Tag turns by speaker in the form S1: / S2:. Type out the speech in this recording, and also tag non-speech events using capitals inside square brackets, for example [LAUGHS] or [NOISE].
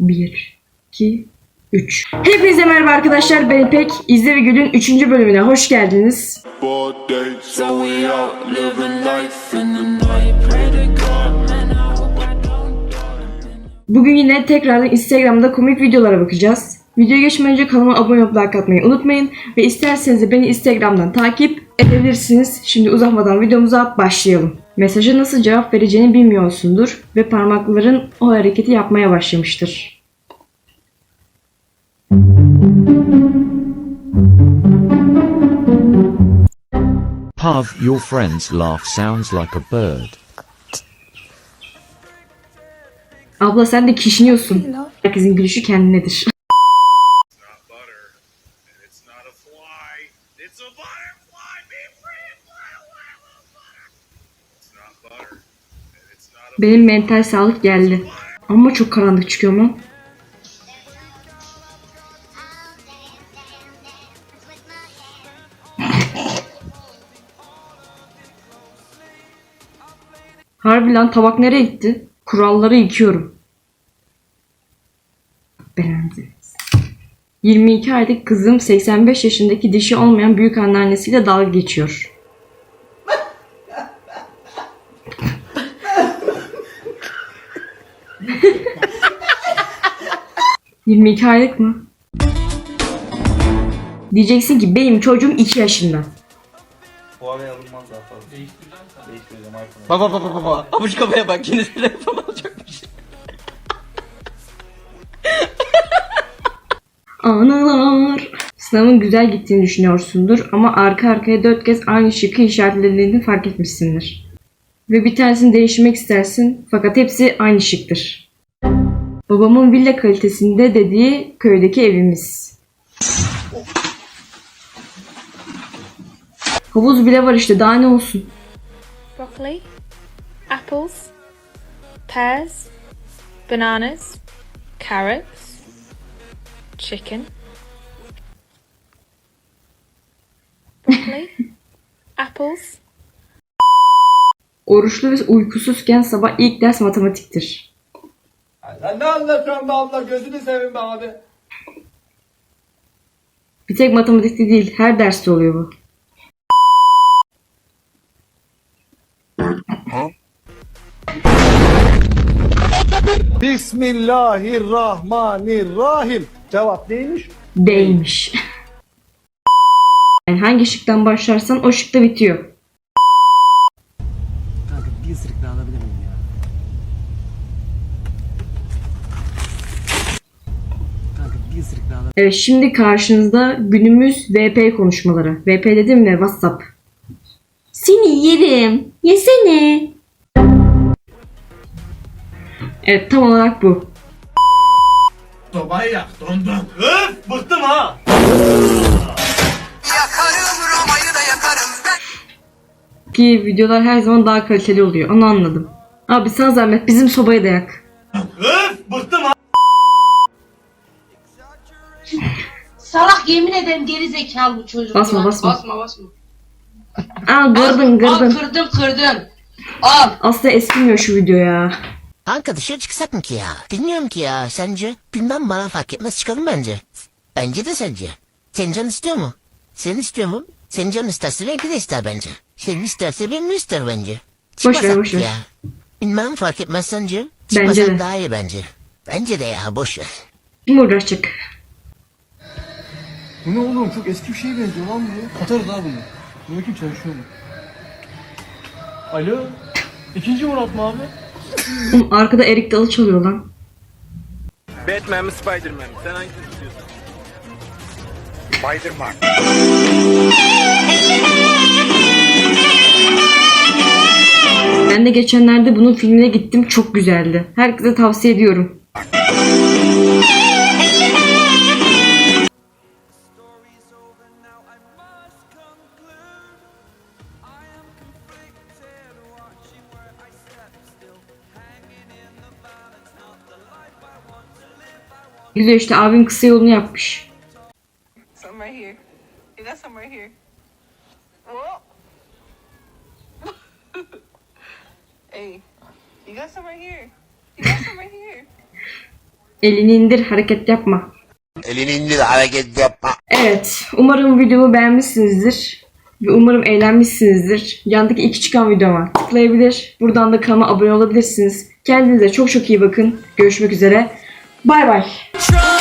S1: 1, 2, 3. Hepinize merhaba arkadaşlar ben İpek. İzle ve Gül'ün 3. bölümüne hoş geldiniz. Bugün yine tekrardan Instagram'da komik videolara bakacağız. Videoya geçmeden önce kanalıma abone olup like atmayı unutmayın. Ve isterseniz de beni Instagram'dan takip edebilirsiniz. Şimdi uzatmadan videomuza başlayalım. Mesaja nasıl cevap vereceğini bilmiyorsundur ve parmakların o hareketi yapmaya başlamıştır.
S2: Pav, your friend's laugh sounds like a bird.
S1: Abla sen de kişniyorsun. Herkesin gülüşü kendinedir.
S3: not butter, and it's not a fly. It's a butterfly. Be free.
S1: Benim mental sağlık geldi. Ama çok karanlık çıkıyor mu? Harbi lan tabak nereye gitti? Kuralları yıkıyorum. Beğendim. 22 aylık kızım 85 yaşındaki dişi olmayan büyük anneannesiyle dalga geçiyor. ...22 aylık mı? Diyeceksin ki benim çocuğum 2 yaşında.
S4: Huawei alınmaz daha fazla. Değiştireceğim iPhone'a.
S5: Baba baba baba baba. Avuç kafaya bak yine telefon alacakmış.
S1: Analar. Sınavın güzel gittiğini düşünüyorsundur ama arka arkaya dört kez aynı şıkkı işaretlediğini fark etmişsindir. Ve bir tanesini değiştirmek istersin fakat hepsi aynı şıktır. Babamın villa kalitesinde dediği köydeki evimiz. Havuz bile var işte daha ne olsun.
S6: broccoli, apples, pears, bananas, carrots, chicken, broccoli, [LAUGHS] apples,
S1: Oruçlu ve uykusuzken sabah ilk ders matematiktir.
S4: Sen ne anlatıyorsun be abla gözünü seveyim be abi.
S1: Bir tek matematikte değil her derste oluyor bu.
S7: Bismillahirrahmanirrahim. Cevap neymiş?
S1: Değmiş. Yani hangi şıktan başlarsan o şıkta bitiyor.
S5: Kanka bir ısırık daha alabilir miyim ya? Alabilir
S1: Evet şimdi karşınızda günümüz VP konuşmaları. VP dedim ne? WhatsApp. Seni yerim. Yesene. Evet tam olarak bu.
S3: Sobayı yak. Dondum. Öf! Bıktım ha.
S1: Ki videolar her zaman daha kaliteli oluyor. Onu anladım. Abi sana zahmet bizim sobayı da yak.
S3: Öf! Bıktım ha.
S8: Salak yemin ederim geri zekalı bu çocuk.
S1: Basma,
S8: ya.
S1: basma.
S8: Basma basma.
S1: Aa gırdın
S8: Al
S1: gırdın.
S8: kırdım kırdım. Al.
S1: Asla eskimiyor şu video ya.
S9: Kanka dışarı çıksak mı ki ya? Bilmiyorum ki ya sence? Bilmem bana fark etmez çıkalım bence. Bence de sence. Senin can istiyor mu? Senin istiyor mu? Senin can isterse belki de ister bence. Senin isterse benim ister bence.
S1: Boş ver,
S9: Çıkmasak
S1: boş
S9: mı
S1: ver.
S9: ya? Bilmem fark etmez sence.
S1: Bence
S9: Çıkmasak
S1: de.
S9: daha iyi bence. Bence de ya boş ver.
S1: Kim uğraşacak?
S7: Bu ne oğlum? Çok eski bir şeye benziyor lan bu. Katarız ha bunu. Dur bakayım çalışıyor mu? Alo? İkinci Murat mı abi?
S1: Oğlum arkada Erik Dalı çalıyor lan.
S4: Batman mi Spiderman mi? Sen hangisini istiyorsun?
S3: Spiderman.
S1: Ben de geçenlerde bunun filmine gittim. Çok güzeldi. Herkese tavsiye ediyorum. Güzel işte abim kısa yolunu yapmış.
S8: Some right [LAUGHS] here. You got some right here. Whoa. hey, you got some right here. You got some right here.
S1: Elini indir hareket yapma.
S9: Elini indir hareket yapma.
S1: Evet, umarım videomu beğenmişsinizdir. Ve umarım eğlenmişsinizdir. Yandaki iki çıkan videoma tıklayabilir. Buradan da kanalıma abone olabilirsiniz. Kendinize çok çok iyi bakın. Görüşmek üzere. Bay.
S10: Try